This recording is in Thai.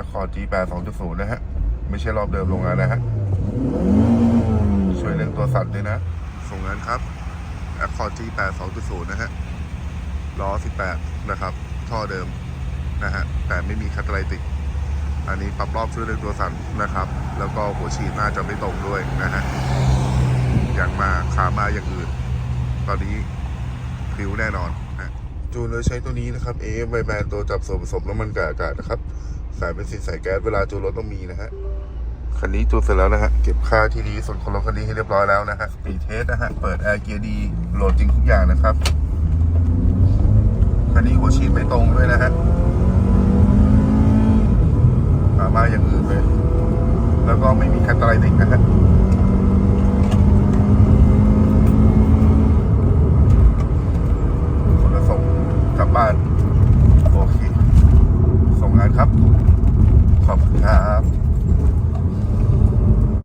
Accord G8 2.0 นะฮะ ไม่ใช่รอบเดิมโรงงานนะฮะ ช่วยเรื่องตัวสั่นด้วยนะ ส่งงานครับ Accord G8 2.0 นะฮะ ล้อ 18 นะครับ ท่อเดิมนะฮะ แต่ไม่มีคาตาไลติก อันนี้ปรับรอบช่วยเรื่องตัวสั่นนะครับ แล้วก็หัวฉีดน่าจะไม่ตรงด้วยนะฮะ อย่างมาขามาอย่างอื่น ตอนนี้พริ้วแน่นอนจูนเลยใช้ตัวนี้นะครับ AF ไบแบนตัวจับส่วนผสมน้ำมันกับอากาศนะครับ สายเป็นสินสายแก๊สเวลาจูนรถต้องมีนะฮะคันนี้จูนเสร็จแล้วนะฮะเก็บค่าที่ดีส่วนของรถคันนี้ให้เรียบร้อยแล้วนะฮะปีเทสนะฮะเปิดแอร์เกียร์ดีโหลดจริงทุกอย่างนะครับคันนี้หัวฉีดไม่ตรงด้วยนะฮะมามาอย่างอื่นเลย แล้วก็ไม่มีแคตตาไลติดนะฮะ